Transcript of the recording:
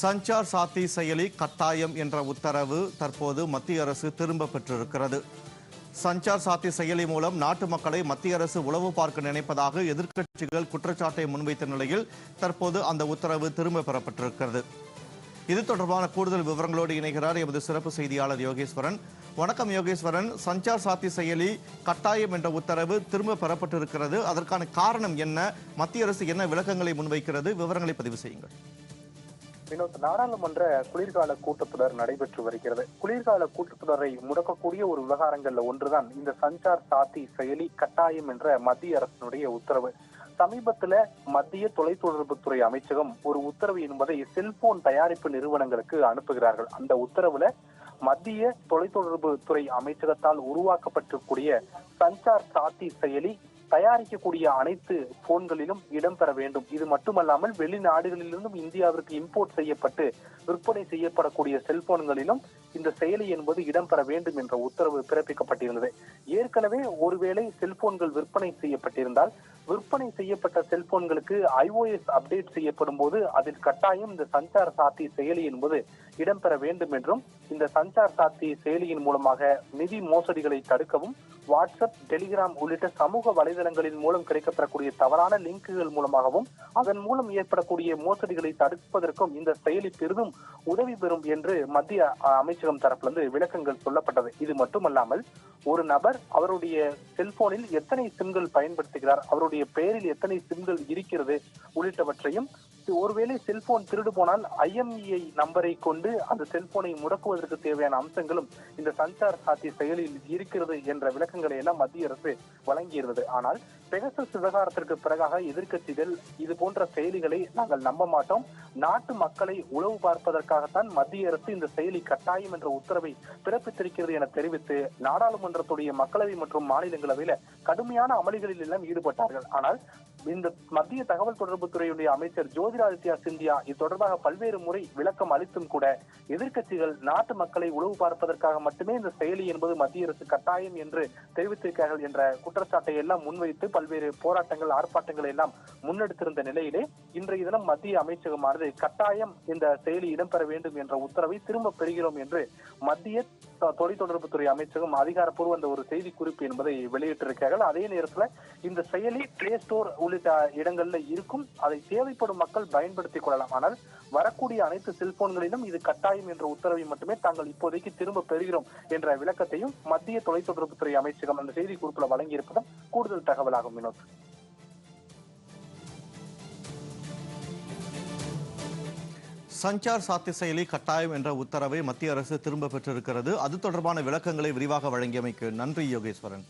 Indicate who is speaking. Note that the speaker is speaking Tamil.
Speaker 1: சஞ்சார் சாத்தி செயலி கட்டாயம் என்ற உத்தரவு தற்போது மத்திய அரசு திரும்ப பெற்றிருக்கிறது. சஞ்சார் சாத்தி செயலி மூலம் நாட்டு மக்களை மத்திய அரசு உளவு பார்க்க நினைப்பதாக எதிர்க்கட்சிகள் குற்றச்சாட்டை முன்வைத்த நிலையில் தற்போது அந்த உத்தரவு திரும்ப பெறப்பட்டிருக்கிறது. இது தொடர்பான கூடுதல் விவரங்களோடு இணைகிறார் எமது சிறப்பு செய்தியாளர் யோகேஸ்வரன். வணக்கம் யோகேஸ்வரன். சஞ்சார் சாத்தி செயலி கட்டாயம் என்ற உத்தரவு திரும்ப பெறப்பட்டிருக்கிறது. அதற்கான காரணம் என்ன? மத்திய அரசு என்ன விளக்கங்களை முன்வைக்கிறது? விவரங்களை பதிவு செய்யுங்கள்.
Speaker 2: வினோத் நாடாளுமன்ற குளிர்கால கூட்டத்தொடர் நடைபெற்று வருகிறது. குளிர்கால கூட்டத்தொடரை முடக்கக்கூடிய ஒரு விவகாரங்கள்ல ஒன்றுதான் இந்த சஞ்சார் சாத்தி செயலி கட்டாயம் என்ற மத்திய அரசினுடைய உத்தரவு. சமீபத்துல மத்திய தொலைத்தொடர்புத்துறை அமைச்சகம் ஒரு உத்தரவு என்பதை செல்போன் தயாரிப்பு நிறுவனங்களுக்கு அனுப்புகிறார்கள். அந்த உத்தரவுல மத்திய தொலைத்தொடர்பு துறை அமைச்சகத்தால் உருவாக்கப்பட்டிருக்கூடிய சஞ்சார் சாத்தி செயலி தயாரிக்கக்கூடிய அனைத்து போன்களிலும் இடம்பெற வேண்டும். இது மட்டுமல்லாமல் வெளிநாடுகளிலிருந்தும் இந்தியாவிற்கு இம்போர்ட் செய்யப்பட்டு விற்பனை செய்யப்படக்கூடிய செல்போன்களிலும் இந்த செயலி என்பது இடம்பெற வேண்டும் என்ற உத்தரவு பிறப்பிக்கப்பட்டிருந்தது. ஏற்கனவே ஒருவேளை செல்போன்கள் விற்பனை செய்யப்பட்டிருந்தால் விற்பனை செய்யப்பட்ட செல்போன்களுக்கு ஐஓஎஸ் அப்டேட் செய்யப்படும் போது அதில் கட்டாயம் இந்த சஞ்சார் சாத்தி செயலி என்பது இடம்பெற வேண்டும் என்றும் இந்த சஞ்சார் சாத்தி செயலியின் மூலமாக நிதி மோசடிகளை தடுக்கவும் வாட்ஸ்அப் டெலிகிராம் உள்ளிட்ட சமூக வலைதளங்களின் மூலம் கிடைக்கப்பெறக்கூடிய தவறான லிங்குகள் மூலமாகவும் அதன் மூலம் ஏற்படக்கூடிய மோசடிகளை தடுப்பதற்கும் இந்த செயலி பெரிதும் உதவி பெறும் என்று மத்திய அமைச்சகம் தரப்பிலிருந்து விளக்கங்கள் சொல்லப்பட்டது. இது மட்டுமல்லாமல் ஒரு நபர் அவருடைய செல்போனில் எத்தனை சிம்கள் பயன்படுத்துகிறார் அவருடைய பெயரில் எத்தனை சிம்கள் இருக்கிறது உள்ளிட்டவற்றையும் ஒருவேளை செல்போன் திருடு போனால் ஐஎம்இஐ நம்பரை கொண்டு அந்த செல்போனை முடக்குவதற்கு தேவையான அம்சங்களும் இந்த சஞ்சார் சாத்தி செயலில் இருக்கிறது என்ற விளக்கங்களை எல்லாம் மத்திய அரசு வழங்கியிருந்தது. ஆனால் பெகசஸ் விவகாரத்திற்கு பிறகாக எதிர்க்கட்சிகள் இது போன்ற செயலிகளை நாங்கள் நம்ப மாட்டோம். நாட்டு மக்களை உளவு பார்ப்பதற்காகத்தான் மத்திய அரசு இந்த செயலி கட்டாயம் என்ற உத்தரவை பிறப்பித்திருக்கிறது என தெரிவித்து நாடாளுமன்றத்துடைய மக்களவை மற்றும் மாநிலங்களவையில கடுமையான அமளிகளில் எல்லாம் ஈடுபட்டார்கள். ஆனால் இந்த மத்திய தகவல் தொடர்பு துறையுடைய அமைச்சர் ஜோதிராதித்யா சிந்தியா இது தொடர்பாக பல்வேறு முறை விளக்கம் அளித்தும் கூட எதிர்க்கட்சிகள் நாட்டு மக்களை உளவு பார்ப்பதற்காக மட்டுமே இந்த செயலி என்பது மத்திய அரசு கட்டாயம் என்று தெரிவித்திருக்கிறார்கள் என்ற குற்றச்சாட்டை எல்லாம் முன்வைத்து பல்வேறு போராட்டங்கள் ஆர்ப்பாட்டங்களை எல்லாம் முன்னெடுத்திருந்த நிலையிலே இன்றைய தினம் மத்திய அமைச்சகமானது கட்டாயம் இந்த செயலி இடம்பெற வேண்டும் என்ற உத்தரவை திரும்ப பெறுகிறோம் என்று மத்திய தொலைத்தொடர்புத்துறை அமைச்சகம் அதிகாரப்பூர்வ அந்த ஒரு செய்தி குறிப்பு என்பதை வெளியிட்டிருக்கிறார்கள். அதே நேரத்தில் இந்த செயலி பிளே ஸ்டோர் உள்ளிட்ட இடங்கள்ல இருக்கும். அதை தேவைப்படும் மக்கள் பயன்படுத்திக் கொள்ளலாம். ஆனால் வரக்கூடிய அனைத்து செல்போன்களிலும் இது கட்டாயம் என்ற உத்தரவை மட்டுமே தாங்கள் இப்போதைக்கு திரும்ப பெறுகிறோம் என்ற விளக்கத்தையும் மத்திய தொலைத்தொடர்புத்துறை அமைச்சகம் அந்த செய்தி குறிப்பில் வழங்கியிருப்பதும் கூடுதல் தகவலாகும். வினோத்
Speaker 1: சஞ்சார் சாத்தி செயலி கட்டாயம் என்ற உத்தரவை மத்திய அரசு திரும்ப பெற்றிருக்கிறது. அது தொடர்பான விளக்கங்களை விரிவாக வழங்கியமைக்கு நன்றி யோகேஸ்வரன்.